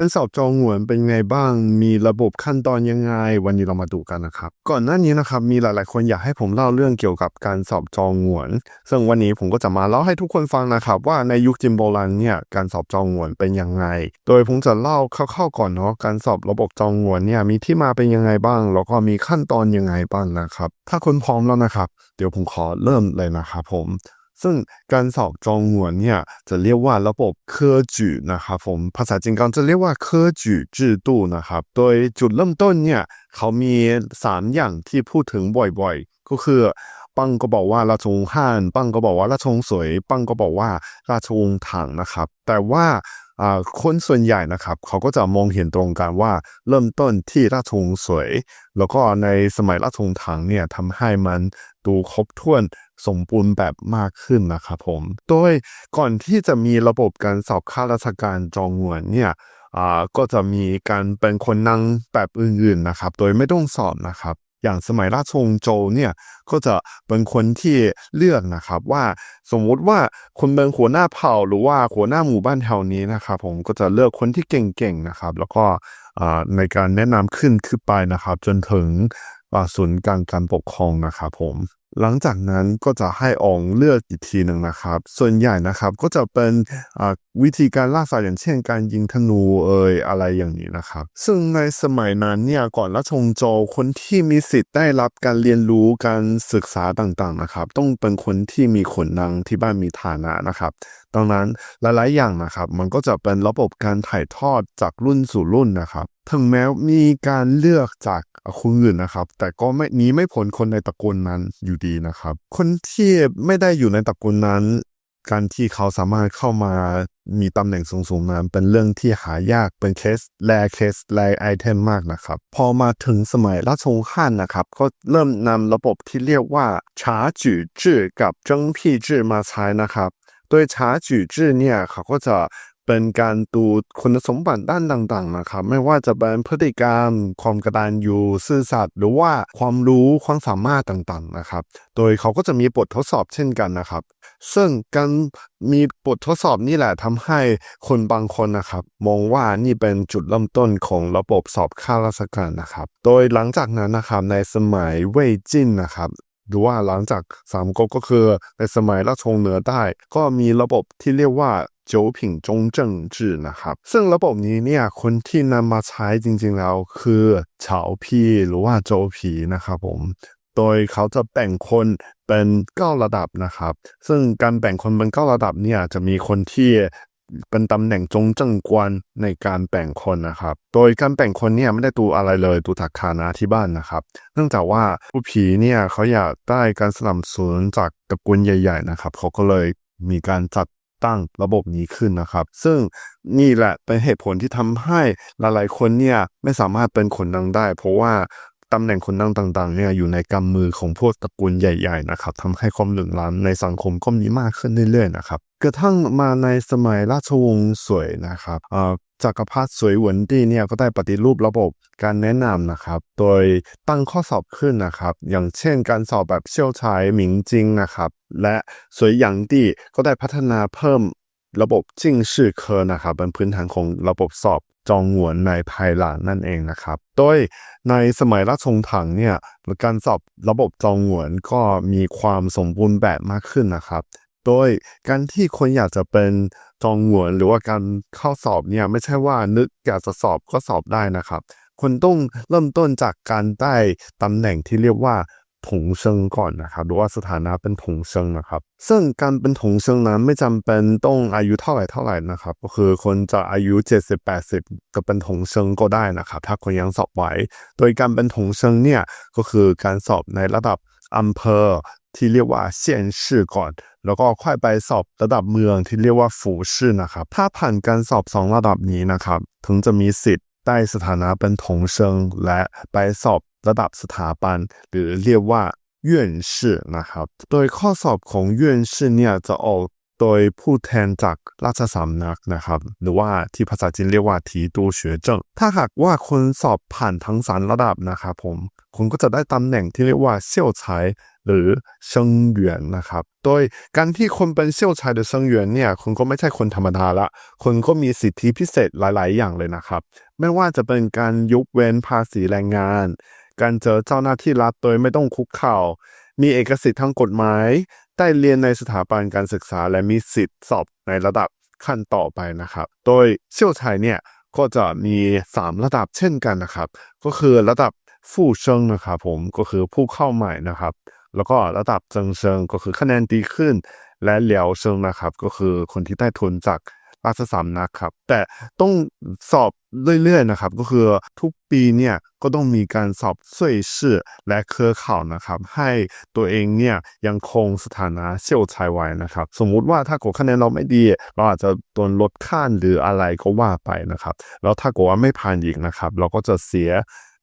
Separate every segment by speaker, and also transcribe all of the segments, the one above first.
Speaker 1: การสอบจองหวนเป็นไงบ้าง มีระบบขั้นตอนยังไง วันนี้เรามาดูกันนะครับ ก่อนหน้านี้นะครับ มีหลาย ๆ คนอยากให้ผมเล่าเรื่องเกี่ยวกับการสอบจองหวน ซึ่งวันนี้ผมก็จะมาเล่าให้ทุกคนฟังนะครับ ว่าในยุคจิมโบราณเนี่ย การสอบจองหวนเป็นยังไง โดยผมจะเล่าคร่าวๆก่อนเนาะ การสอบระบบจองหวนเนี่ยมีที่มาเป็นยังไงบ้าง แล้วก็มีขั้นตอนยังไงบ้างนะครับ ถ้าคุณพร้อมแล้วนะครับ เดี๋ยวผมขอเริ่มเลยนะครับผม ซึ่งการสอบจองหวนเนี่ยจะเรียกว่าระบบเคอจืนะครับผมภาษาจีนกลางจะเรียกว่าเคอจื制度นะครับ โดยจุดเริ่มต้นเนี่ยเขามีสามอย่างที่พูดถึงบ่อยๆ ก็คือปังก็บอกว่าราชวงศ์ฮั่นปังก็บอกว่าราชวงศ์สวยปังก็บอกว่าราชวงศ์ถังนะครับ แต่ว่า คนส่วนใหญ่นะครับ เขาก็จะมองเห็นตรงกันว่าเริ่มต้นที่ราชวงศ์สวย แล้วก็ในสมัยราชวงศ์ถังเนี่ยทำให้มันดูครบถ้วนสมบูรณ์แบบมากขึ้นนะครับผม โดยก่อนที่จะมีระบบการสอบข้าราชการจองหวนเนี่ยอ่าก็จะมีการเป็นคนนั่งแบบอื่นๆนะครับ โดยไม่ต้องสอบนะครับ อย่างสมัยราชวงศ์โจวเนี่ยก็จะเป็นคนที่เลือกนะครับว่าสมมุติว่าคนเป็นหัวหน้าเผ่าหรือว่าหัวหน้าหมู่บ้านแถวนี้นะครับผมก็จะเลือกคนที่เก่งๆนะครับ แล้วก็อ่าในการแนะนำขึ้นขึ้นไปนะครับ จนถึงศูนย์กลางการปกครองนะครับผม หลังจากนั้นก็จะให้องเลือกอีกทีหนึ่งนะครับ ส่วนใหญ่นะครับก็จะเป็นวิธีการล่าสัตว์อย่างเช่นการยิงธนูเอ่ยอะไรอย่างนี้นะครับ ซึ่งในสมัยนั้นเนี่ยก่อนราชวงศ์โจวคนที่มีสิทธิ์ได้รับการเรียนรู้การศึกษาต่างๆนะครับ ต้องเป็นคนที่มีขนนางที่บ้านมีฐานะนะครับดังนั้นหลายๆอย่างนะครับ มันก็จะเป็นระบบการถ่ายทอดจากรุ่นสู่รุ่นนะครับ ถึงแม้มีการเลือกจากคนอื่นนะครับ แต่ก็ไม่หนี้ไม่พ้นคนในตระกูลนั้นอยู่ดีนะครับ คนที่ไม่ได้อยู่ในตระกูลนั้น การที่เขาสามารถเข้ามามีตำแหน่งสูงๆนั้น เป็นเรื่องที่หายากเป็นเคสแรเคสแรไอเทมมากนะครับ พอมาถึงสมัยราชวงศ์ฮั่นนะครับ ก็เริ่มนำระบบที่เรียกว่าฉาจื่อจื่อกับเจิ้งพี่จื่อมาใช้นะครับ โดยฉาจื่อจื่อเนี่ยเขาก็จะ เป็นการดูคุณสมบัติด้านต่างๆนะครับ ไม่ว่าจะเป็นพฤติกรรม ความกระดานยูซื่อสัตย์หรือว่าความรู้ความสามารถต่างๆนะครับ โดยเขาก็จะมีบททดสอบเช่นกันนะครับ ซึ่งการมีบททดสอบนี่แหละทำให้คนบางคนนะครับ มองว่านี่เป็นจุดเริ่มต้นของระบบสอบข้าราชการนะครับ โดยหลังจากนั้นนะครับในสมัยเว่ยจิ้นนะครับหรือว่าหลังจากสามก๊กก็คือในสมัยราชวงศ์เหนือใต้ก็มีระบบที่เรียกว่า 九品จงเจิ้งจื่นะครับ ซึ่งระบบนี้เนี่ยคนที่นำมาใช้จริงๆแล้วคือเฉาพีหรือว่าโจผีนะครับผมโดยเขาจะแบ่งคนเป็นเก้าระดับนะครับ ซึ่งการแบ่งคนเป็นเก้าระดับเนี่ยจะมีคนที่เป็นตำแหน่งจงจังกวนในการแบ่งคนนะครับ โดยการแบ่งคนเนี่ยไม่ได้ดูอะไรเลยดูถักฐานะที่บ้านนะครับ เนื่องจากว่าผู้ผีเนี่ยเขาอยากได้การสนับสนุนจากตระกูลใหญ่ ๆ นะครับ เขาก็เลยมีการจัด ตั้งระบบนี้ขึ้นนะครับ ซึ่งนี่แหละเป็นเหตุผลที่ทำให้หลายๆ คนเนี่ยไม่สามารถเป็นคนดังได้ เพราะว่าตำแหน่งคนดังต่างๆเนี่ยอยู่ในกำมือของพวกตระกูลใหญ่ ๆ นะครับทำให้ความเหลื่อมล้ำในสังคมก็มีมากขึ้นเรื่อยๆนะครับกระทั่งมาในสมัยราชวงศ์สวยนะครับ จักรพรรดิสวยหวนตี้เนี่ยก็ได้ปฏิรูประบบการแนะนำนะครับ โดยตั้งข้อสอบขึ้นนะครับ อย่างเช่นการสอบแบบเชี่ยวชายหมิงจิงนะครับ และสวยหยางตี้ก็ได้พัฒนาเพิ่มระบบจิ้งชื่อเคอนะครับเป็นพื้นฐานของระบบสอบจองหวนในภายหลังนั่นเองนะครับ โดยในสมัยราชวงศ์ถังเนี่ยการสอบระบบจองหวนก็มีความสมบูรณ์แบบมากขึ้นนะครับ โดยการที่คนอยากจะเป็นจองหวนหรือว่าการเข้าสอบเนี่ยไม่ใช่ว่านึกอยากจะสอบก็สอบได้นะครับคนต้องเริ่มต้นจากการได้ตำแหน่งที่เรียกว่าถงเซิงก่อนนะครับหรือว่าสถานะเป็นถงเซิงนะครับ ซึ่งการเป็นถงเซิงนั้นไม่จำเป็นต้องอายุเท่าไหร่เท่าไหร่นะครับ ก็คือคนจะอายุ 70-80 ก็เป็นถงเซิงก็ได้นะครับ ถ้าคนยังสอบไหว โดยการเป็นถงเซิงเนี่ยก็คือการสอบในระดับอำเภอ ที่เรียกว่าเซียนชื่อก่อน แล้วก็ค่อยไปสอบระดับเมืองที่เรียกว่าฝูชื่อนะครับ ถ้าผ่านการสอบสองระดับนี้นะครับ ถึงจะมีสิทธิ์ได้สถานะเป็นถงเชิง และไปสอบระดับสถาบัน หรือเรียกว่าเยื่นชื่อนะครับ โดยข้อสอบของเยื่นชื่อเนี่ยจะออก โดยผู้แทนจากราชสำนักนะครับ หรือว่าที่ภาษาจีนเรียกว่าทีตูเฉวเจิ้งถ้าหากว่าคนสอบผ่านทั้งสามระดับนะครับผมคุณก็จะได้ตำแหน่งที่เรียกว่าเซี่ยวไฉหรือเซิงเหวียนนะครับ โดยการที่คนเป็นเซี่ยวไฉหรือเซิงเหวียนเนี่ยคุณก็ไม่ใช่คนธรรมดาละคุณก็มีสิทธิพิเศษหลาย ๆ อย่างเลยนะครับ ไม่ว่าจะเป็นการยกเว้นภาษีแรงงาน การเจอเจ้าหน้าที่รัฐโดยไม่ต้องคุกเข่ามีเอกสิทธิ์ทางกฎหมาย ได้เรียนในสถาบันการศึกษาและมีสิทธิ์สอบในระดับขั้นต่อไปนะครับ โดยเชี่ยวชายเนี่ยก็จะมี 3 ระดับเช่นกันนะครับ ก็คือระดับฟู่เชิงนะครับผมก็คือผู้เข้าใหม่นะครับ แล้วก็ระดับเจิงเชิงก็คือคะแนนดีขึ้น และเหลียวเชิงนะครับ ก็คือคนที่ได้ทุนจาก ราชสำนักครับ แต่ต้องสอบเรื่อยๆนะครับ ก็คือทุกปีเนี่ยก็ต้องมีการสอบเซ่ยชื่อและเครือข่าวนะครับ ให้ตัวเองเนี่ยยังคงสถานะเซี่ยวไฉไว้นะครับ สมมุติว่าถ้ากดคะแนนเราไม่ดี เราอาจจะโดนลดขั้นหรืออะไรก็ว่าไปนะครับ แล้วถ้ากดว่าไม่ผ่านอีกนะครับ เราก็จะเสีย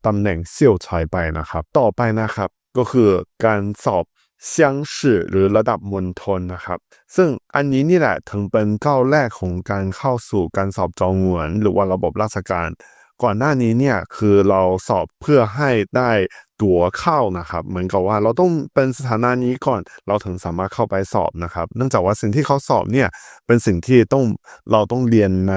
Speaker 1: ตำแหน่งเซี่ยวไฉไปนะครับ ต่อไปนะครับก็คือการสอบ เซียงชื่อหรือระดับมณฑลนะครับ ซึ่งอันนี้นี่แหละถึงเป็นก้าวแรกของการเข้าสู่การสอบจองหวน หรือว่าระบบราชการ ก่อนหน้านี้เนี่ยคือเราสอบเพื่อให้ได้ตั๋วเข้านะครับ เหมือนกับว่าเราต้องเป็นสถานะนี้ก่อน เราถึงสามารถเข้าไปสอบนะครับ เนื่องจากว่าสิ่งที่เขาสอบเนี่ยเป็นสิ่งที่ต้องเราต้องเรียนใน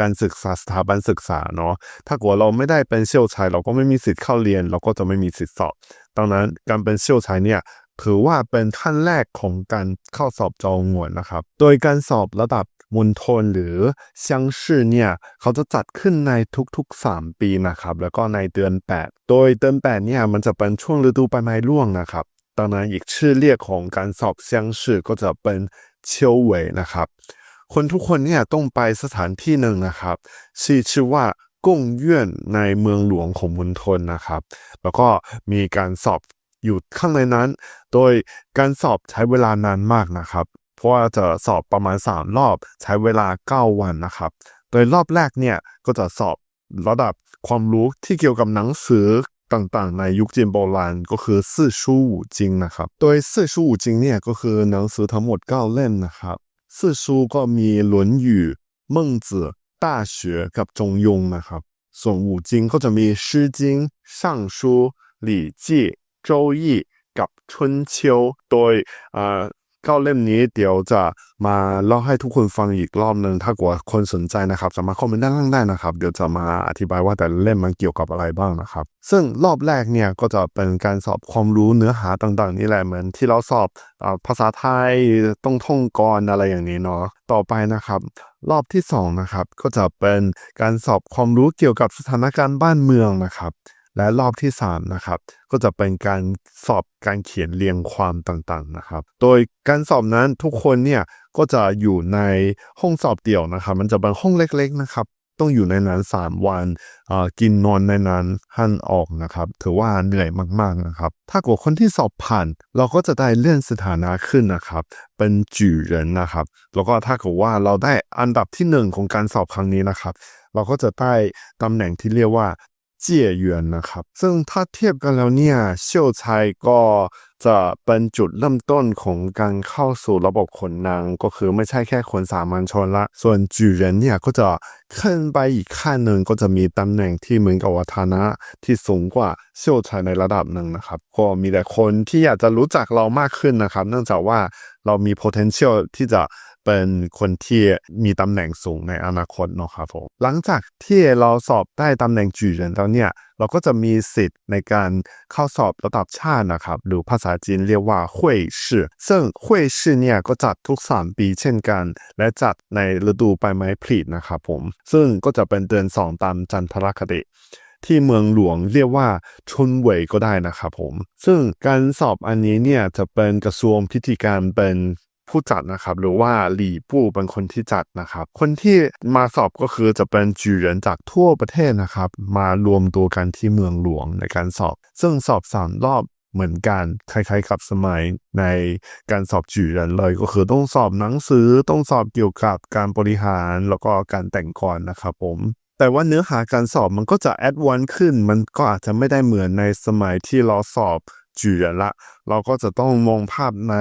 Speaker 1: การศึกษาสถาบันศึกษาเนาะถ้าเกิดเราไม่ได้เป็นเชี่ยวชาญเราก็ไม่มีสิทธิ์เข้าเรียน เราก็จะไม่มีสิทธิ์สอบดังนั้นการเป็นเชี่ยวชาญเนี่ย ถือว่าเป็นขั้นแรกของการเข้าสอบจองหวนนะครับ โดยการสอบระดับมณฑลหรือเซียงชื่อเนี่ยเขาจะจัดขึ้นในทุกๆ 3 ปีนะครับ แล้วก็ในเดือน 8 โดยเดือน8เนี่ยมันจะเป็นช่วงฤดูใบไม้ร่วงนะครับดังนั้นอีกชื่อเรียกของการสอบเซียงชื่อก็จะเป็นเชียวเหวยนะครับ คนทุกคนเนี่ยต้องไปสถานที่หนึ่งนะครับชื่อชื่อว่ากงเยื่นในเมืองหลวงของมณฑลนะครับ แล้วก็มีการสอบ อยู่ข้างในนั้น โดยการสอบใช้เวลานานมากนะครับ เพราะว่าจะสอบประมาณ 3 รอบใช้เวลา 9 วันนะครับ โดยรอบแรกเนี่ยก็จะสอบระดับความรู้ที่เกี่ยวกับหนังสือต่างๆ ในยุคจีนโบราณก็คือสื่อชูจิงนะครับ โดยสื่อชูจิงเนี่ยก็คือหนังสือทั้งหมด 9 เล่มนะครับสื่ชูก็มีหลวนหยู่ม่งจื่อต้าเสืกับจงยงนะครับ ส่วนหูจิงก็จะมีชื่อจิง สั่งชูหลี่จี โจยี่กับชุนเชียวโดยอ่าเก้าเล่มนี้เดี๋ยวจะมาเล่าให้ทุกคนฟังอีกรอบหนึ่งถ้าเกิดว่าคนสนใจนะครับ สามารถคอมเมนต์ด้านล่างได้นะครับ เดี๋ยวจะมาอธิบายว่าแต่เล่มมันเกี่ยวกับอะไรบ้างนะครับ ซึ่งรอบแรกเนี่ยก็จะเป็นการสอบความรู้เนื้อหาต่างๆ นี่แหละเหมือนที่เราสอบอภาษาไทยต้องท่องกรอะไรอย่างนี้เนาะต่อไปนะครับรอบที่สองนะครับก็จะเป็นการสอบความรู้เกี่ยวกับสถานการณ์บ้านเมืองนะครับ และรอบที่3นะครับก็จะเป็นการสอบการเขียนเรียงความต่างๆนะครับ โดยการสอบนั้นทุกคนเนี่ยก็จะอยู่ในห้องสอบเดี่ยวนะครับ มันจะเป็นห้องเล็กๆนะครับ ต้องอยู่ในนั้น 3 วันกินนอนในนั้นหันออกนะครับ ถือว่าเหนื่อยมากๆนะครับ ถ้าเกิดคนที่สอบผ่าน เราก็จะได้เลื่อนสถานะขึ้นนะครับ เป็นจื่อเหรินนะครับ แล้วก็ถ้าเกิดว่าเราได้อันดับที่หนึ่งของการสอบครั้งนี้นะครับเราก็จะได้ตำแหน่งที่เรียกว่า เจียยวนนะครับ ซึ่งถ้าเทียบกันแล้วเนี่ยเซี่ยวไชก็จะเป็นจุดเริ่มต้นของการเข้าสู่ระบบขนนางก็คือไม่ใช่แค่คนสามัญชนละ ส่วนจื่อเหรินเนี่ยก็จะขึ้นไปอีกขั้นหนึ่งก็จะมีตำแหน่งที่เหมือนกับวัฒนะที่สูงกว่าเซี่ยวไชในระดับหนึ่งนะครับ ก็มีแต่คนที่อยากจะรู้จักเรามากขึ้นนะครับ เนื่องจากว่าเรามี potential ที่จะ เป็นคนที่มีตำแหน่งสูงในอนาคตเนาะครับผมหลังจากที่เราสอบได้ตำแหน่งจุเรนแล้วเนี่ยเราก็จะมีสิทธิ์ในการเข้าสอบระดับชาตินะครับหรือภาษาจีนเรียกว่าหุยชื่อซึ่งหุยชื่อเนี่ยก็จัดทุกสามปีเช่นกัน และจัดในฤดูใบไม้ผลินะครับผมซึ่งก็จะเป็นเดือนสองตามจันทรคติที่เมืองหลวงเรียกว่าชุนเวยก็ได้นะครับผม ซึ่งการสอบอันนี้เนี่ยจะเป็นกระทรวงพิธีการเป็น ผู้จัดนะครับ หรือว่าหลี่ปู่เป็นคนที่จัดนะครับ คนที่มาสอบก็คือจะเป็นจื่อเหรินจากทั่วประเทศนะครับ มารวมตัวกันที่เมืองหลวงในการสอบ ซึ่งสอบสามรอบเหมือนกันคล้ายๆกับสมัยในการสอบจื่อเหรินเลย ก็คือต้องสอบหนังสือต้องสอบเกี่ยวกับการบริหารแล้วก็การแต่งกรนะครับผมแต่ว่าเนื้อหาการสอบมันก็จะแอดวานซ์ขึ้น มันก็อาจจะไม่ได้เหมือนในสมัยที่เราสอบ จื人ละ เราก็จะต้องมองภาพใน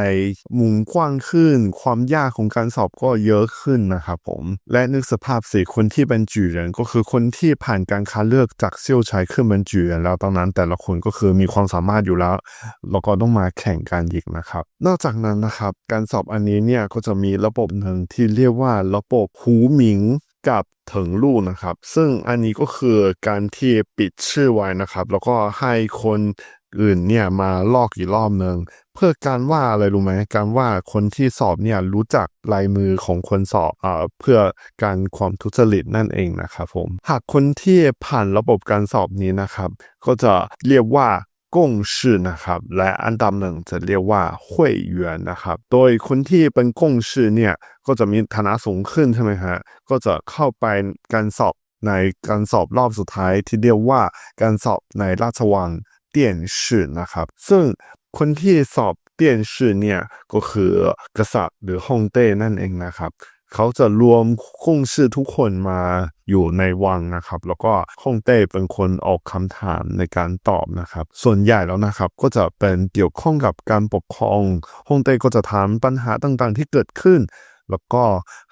Speaker 1: มุมกว้างขึ้น ความยากของการสอบก็เยอะขึ้นนะครับผม และนึกสภาพสิคนที่เป็นจื人ก็คือคนที่ผ่านการคัดเลือกจากเซี่ยวไชัยขึ้นเป็นจื人แล้วตอนนั้นแต่ละคนก็คือมีความสามารถอยู่แล้ว แล้วก็ต้องมาแข่งกันอีกนะครับ นอกจากนั้นนะครับ การสอบอันนี้เนี่ยก็จะมีระบบหนึ่งที่เรียกว่าระบบหูหมิงกับเถิงลู่นะครับ ซึ่งอันนี้ก็คือการที่ปิดชื่อไว้นะครับ แล้วก็ให้คน อื่นเนี่ยมาลอกอีกรอบหนึ่งเพื่อการว่าอะไรรู้ไหมการว่าคนที่สอบเนี่ยรู้จักลายมือของคนสอบอ่าเพื่อการความทุจริตนั่นเองนะครับผมหากคนที่ผ่านระบบการสอบนี้นะครับ ก็จะเรียกว่ากงชื่อนะครับและอันดับหนึ่งจะเรียกว่า会员นะครับ โดยคนที่เป็นกงชื่อเนี่ยก็จะมีฐานะสูงขึ้นใช่ไหมฮะก็จะเข้าไปการสอบในการสอบรอบสุดท้ายที่เรียกว่าการสอบในราชวัง เตี้ยนชื่อนะครับ ซึ่งคนที่สอบเตี้ยนชื่อเนี่ยก็คือกษัตริย์หรือฮ่องเต้นั่นเองนะครับ เขาจะรวมคงชื่อทุกคนมาอยู่ในวังนะครับ แล้วก็ฮ่องเต้เป็นคนออกคำถามในการตอบนะครับ ส่วนใหญ่แล้วนะครับก็จะเป็นเกี่ยวข้องกับการปกครองฮ่องเต้ก็จะถามปัญหาต่างๆ ที่เกิดขึ้นแล้วก็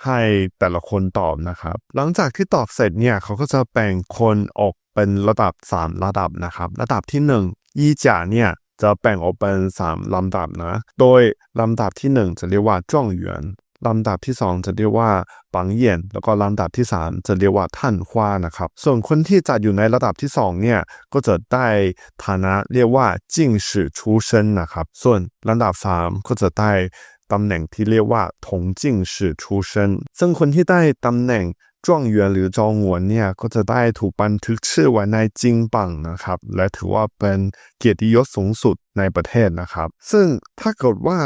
Speaker 1: ให้แต่ละคนตอบนะครับ หลังจากที่ตอบเสร็จเนี่ยเขาก็จะแบ่งคนออก เป็นระดับ 3 ระดับนะครับ ระดับที่1ยี่จ่าเนี่ยจะแบ่งออกเป็น 3 ลำดับนะ โดยลำดับที่ 1 จะเรียกว่าจ้องหยวนลำดับที่ 2 จะเรียกว่าปังเยียนแล้วก็ลำดับที่ 3 จะเรียกว่าท่านฮวานะครับ ส่วนคนที่จัดอยู่ในระดับที่ 2 เนี่ย ก็จะได้ฐานะเรียกว่าจิงสือชูเซินนะครับ ส่วนลำดับ 3 ก็จะได้ตำแหน่งที่เรียกว่าถงจิงสือชูเซินซึ่งคนที่ได้ตำแหน่ง จวงหยวนหรือจองหวนเนี่ยก็จะได้ถูกบันทึกชื่อไว้ในจิงปังนะครับ และถือว่าเป็นเกียรติยศสูงสุดในประเทศนะครับ ซึ่งถ้าเกิดว่า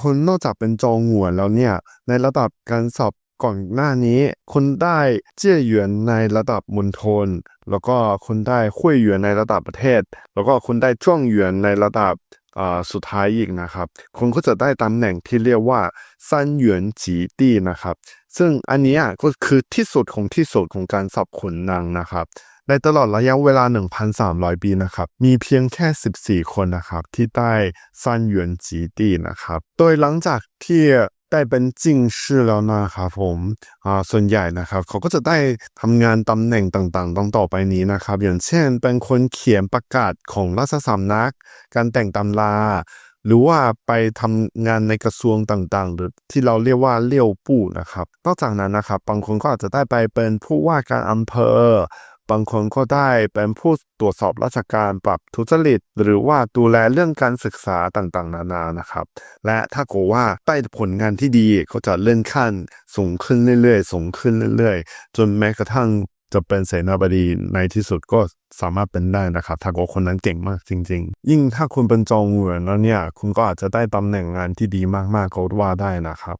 Speaker 1: คนนอกจากเป็นจองหวนแล้วเนี่ยในระดับการสอบก่อนหน้านี้ คนได้เจี้ยหยวนในระดับมณฑลแล้วก็คนได้หุยหยวนในระดับประเทศ แล้วก็คนได้จ้วงหยวนในระดับอ่าสุดท้ายอีกนะครับคุณก็จะได้ตำแหน่งที่เรียกว่าซันหยวนจีตี้นะครับ ซึ่งอันนี้ก็คือที่สุดของที่สุดของการสอบขุนนางนะครับในตลอดระยะเวลา 1,300 ปีนะครับ มีเพียงแค่ 14 คนนะครับ ที่ได้ซันหยวนจีตีนะครับ โดยหลังจากที่ได้เป็นจิงชื่อแล้วนะครับผมอ่าส่วนใหญ่นะครับ เขาก็จะได้ทำงานตำแหน่งต่างๆ ต้องต่อไปนี้นะครับ อย่างเช่น เป็นคนเขียนประกาศของราชสำนัก การแต่งตำรา หรือว่าไปทำงานในกระทรวงต่างๆ หรือที่เราเรียกว่าเลี้ยวปู่นะครับ นอกจากนั้นนะครับบางคนก็อาจจะได้ไปเป็นผู้ว่าการอำเภอบางคนก็ได้เป็นผู้ตรวจสอบราชการปรับทุจริต หรือว่าดูแลเรื่องการศึกษาต่างๆ นานานะครับ และถ้าเกิดว่าได้ผลงานที่ดีก็จะเลื่อนขั้นสูงขึ้นเรื่อยๆ สูงขึ้นเรื่อยๆ จนแม้กระทั่ง จะเป็นเสนาบดีในที่สุดก็สามารถเป็นได้นะครับถ้าเกิดคนนั้นเก่งมากจริง ๆ ยิ่งถ้าคุณเป็นจองเหวนแล้วเนี่ย คุณก็อาจจะได้ตำแหน่งงานที่ดีมากๆก็ว่าได้นะครับ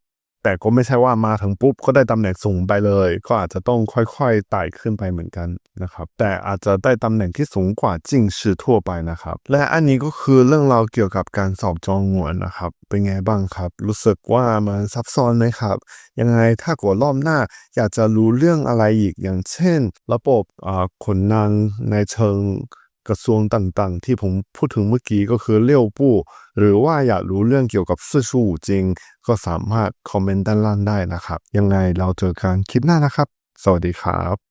Speaker 1: แต่ก็ไม่ใช่ว่ามาถึงปุ๊บก็ได้ตำแหน่งสูงไปเลย ก็อาจจะต้องค่อยๆไต่ขึ้นไปเหมือนกันนะครับแต่อาจจะได้ตำแหน่งที่สูงกว่าจริงชื่อทั่วไปนะครับ และอันนี้ก็คือเรื่องราวเกี่ยวกับการสอบจองหวนนะครับ เป็นไงบ้างครับ รู้สึกว่ามันซับซ้อนไหมครับ ยังไงถ้ากดรอบหน้าอยากจะรู้เรื่องอะไรอีกอย่างเช่น ระบบอ่าขนนางในเชิง กระทรวงต่างๆ ที่ผมพูดถึงเมื่อกี้ก็คือเลี้ยวปู้หรือว่าอยากรู้เรื่องเกี่ยวกับซื่อชู่จริง ก็สามารถคอมเมนต์ด้านล่างได้นะครับ ยังไงเราเจอกันคลิปหน้านะครับ สวัสดีครับ